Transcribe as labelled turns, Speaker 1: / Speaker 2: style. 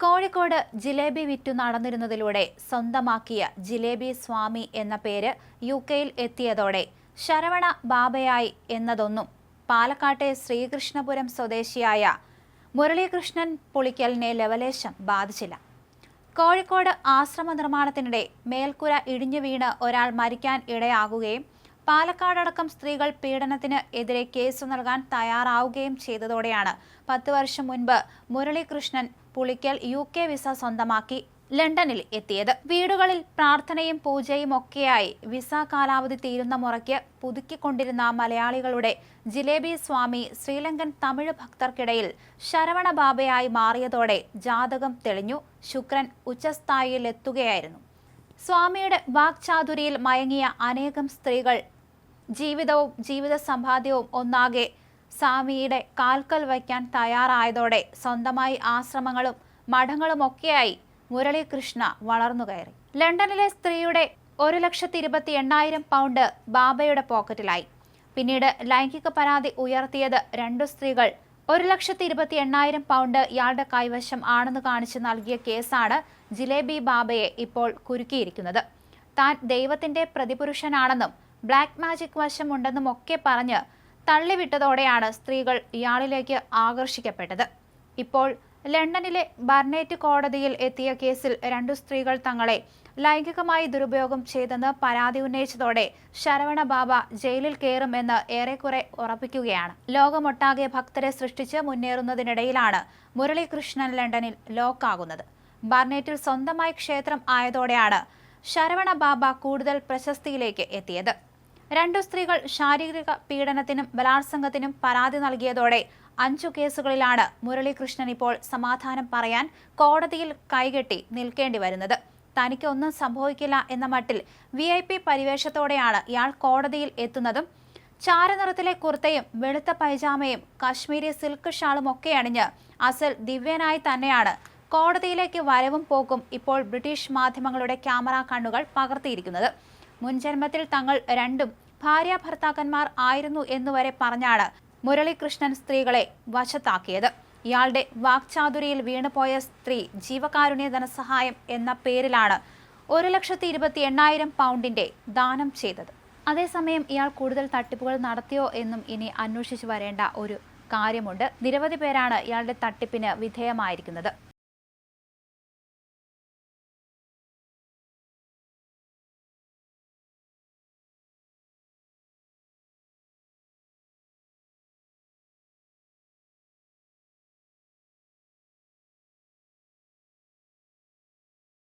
Speaker 1: കോഴിക്കോട് ജിലേബി വിറ്റു നടന്നിരുന്നതിലൂടെ സ്വന്തമാക്കിയ ജിലേബി സ്വാമി എന്ന പേര് യു കെയിൽ എത്തിയതോടെ ശരവണ ബാബയായി എന്നതൊന്നും പാലക്കാട്ടെ ശ്രീകൃഷ്ണപുരം സ്വദേശിയായ മുരളീകൃഷ്ണൻ പുളിക്കലിനെ ലവലേശം ബാധിച്ചില്ല. കോഴിക്കോട് ആശ്രമ നിർമ്മാണത്തിനിടെ മേൽക്കുര ഇടിഞ്ഞു വീണ് ഒരാൾ മരിക്കാൻ ഇടയാകുകയും പാലക്കാടടക്കം സ്ത്രീകൾ പീഡനത്തിന് എതിരെ കേസ് നൽകാൻ തയ്യാറാവുകയും ചെയ്തതോടെയാണ്. പത്ത് വർഷം മുൻപ് Muralikrishnan Pulickal U K visa സ്വന്തമാക്കി ലണ്ടനിൽ എത്തിയത്. വീടുകളിൽ പ്രാർത്ഥനയും പൂജയും ഒക്കെയായി വിസ കാലാവധി തീരുന്ന മുറയ്ക്ക് പുതുക്കിക്കൊണ്ടിരുന്ന മലയാളികളുടെ ജിലേബി സ്വാമി ശ്രീലങ്കൻ തമിഴ് ഭക്തർക്കിടയിൽ ശരവണ ബാബയായി മാറിയതോടെ ജാതകം തെളിഞ്ഞു. ശുക്രൻ ഉച്ചസ്ഥായിയിലെത്തുകയായിരുന്നു. സ്വാമിയുടെ വാക്ചാതുരിയിൽ മയങ്ങിയ അനേകം സ്ത്രീകൾ ജീവിതവും ജീവിത സമ്പാദ്യവും ഒന്നാകെ സ്വാമിയുടെ കാൽക്കൽ വയ്ക്കാൻ തയ്യാറായതോടെ സ്വന്തമായി ആശ്രമങ്ങളും മഠങ്ങളുമൊക്കെയായി മുരളീകൃഷ്ണ വളർന്നു കയറി. ലണ്ടനിലെ സ്ത്രീയുടെ ഒരു ലക്ഷത്തി ഇരുപത്തി എണ്ണായിരം പൗണ്ട് ബാബയുടെ പോക്കറ്റിലായി. പിന്നീട് ലൈംഗിക പരാതി ഉയർത്തിയത് രണ്ടു സ്ത്രീകൾ. ഒരു ലക്ഷത്തി ഇരുപത്തി എണ്ണായിരം പൗണ്ട് ഇയാളുടെ കൈവശം ആണെന്ന് കാണിച്ച് നൽകിയ കേസാണ് ജിലേബി ബാബയെ ഇപ്പോൾ കുരുക്കിയിരിക്കുന്നത്. താൻ ദൈവത്തിന്റെ പ്രതിപുരുഷനാണെന്നും ബ്ലാക്ക് മാജിക് വശമുണ്ടെന്നും ഒക്കെ പറഞ്ഞ് തള്ളിവിട്ടതോടെയാണ് സ്ത്രീകൾ ഇയാളിലേക്ക് ആകർഷിക്കപ്പെട്ടത്. ഇപ്പോൾ ലണ്ടനിലെ ബർണേറ്റ് കോടതിയിൽ എത്തിയ കേസിൽ രണ്ടു സ്ത്രീകൾ തങ്ങളെ ലൈംഗികമായി ദുരുപയോഗം ചെയ്തെന്ന് പരാതി ഉന്നയിച്ചതോടെ ശരവണ ബാബ ജയിലിൽ കയറുമെന്ന് ഏറെക്കുറെ ഉറപ്പിക്കുകയാണ്. ലോകമൊട്ടാകെ ഭക്തരെ സൃഷ്ടിച്ച് മുന്നേറുന്നതിനിടയിലാണ് മുരളീകൃഷ്ണൻ ലണ്ടനിൽ ലോക്കാകുന്നത്. ബർണേറ്റിൽ സ്വന്തമായി ക്ഷേത്രം ആയതോടെയാണ് ശരവണ ബാബ കൂടുതൽ പ്രശസ്തിയിലേക്ക് എത്തിയത്. രണ്ടു സ്ത്രീകൾ ശാരീരിക പീഡനത്തിനും ബലാത്സംഗത്തിനും പരാതി നൽകിയതോടെ അഞ്ചു കേസുകളിലാണ് മുരളീകൃഷ്ണൻ ഇപ്പോൾ സമാധാനം പറയാൻ കോടതിയിൽ കൈകെട്ടി നിൽക്കേണ്ടി വരുന്നത്. തനിക്ക് ഒന്നും സംഭവിക്കില്ല എന്ന മട്ടിൽ വി ഐ പി പരിവേഷത്തോടെയാണ് ഇയാൾ കോടതിയിൽ എത്തുന്നതും ചാരനിറത്തിലെ കുർത്തയും വെളുത്ത പൈജാമയും കശ്മീരി സിൽക്ക് ഷാളും ഒക്കെ അണിഞ്ഞ് അസൽ ദിവ്യനായി തന്നെയാണ് കോടതിയിലേക്ക് വരവും പോക്കും ഇപ്പോൾ ബ്രിട്ടീഷ് മാധ്യമങ്ങളുടെ ക്യാമറ കണ്ണുകൾ പകർത്തിയിരിക്കുന്നത്. മുൻജന്മത്തിൽ തങ്ങൾ രണ്ടും ഭാര്യ ഭർത്താക്കന്മാർ ആയിരുന്നു എന്നുവരെ പറഞ്ഞാണ് മുരളികൃഷ്ണൻ സ്ത്രീകളെ വശത്താക്കിയത്. ഇയാളുടെ വാക്ചാതുരിയിൽ വീണുപോയ സ്ത്രീ ജീവകാരുണ്യ ധനസഹായം എന്ന പേരിലാണ് ഒരു ലക്ഷത്തി ഇരുപത്തി എണ്ണായിരം പൗണ്ടിന്റെ ദാനം ചെയ്തത്. അതേസമയം ഇയാൾ കൂടുതൽ തട്ടിപ്പുകൾ നടത്തിയോ എന്നും ഇനി അന്വേഷിച്ചു വരേണ്ട ഒരു കാര്യമുണ്ട്. നിരവധി പേരാണ് ഇയാളുടെ തട്ടിപ്പിന് വിധേയമായിരിക്കുന്നത്.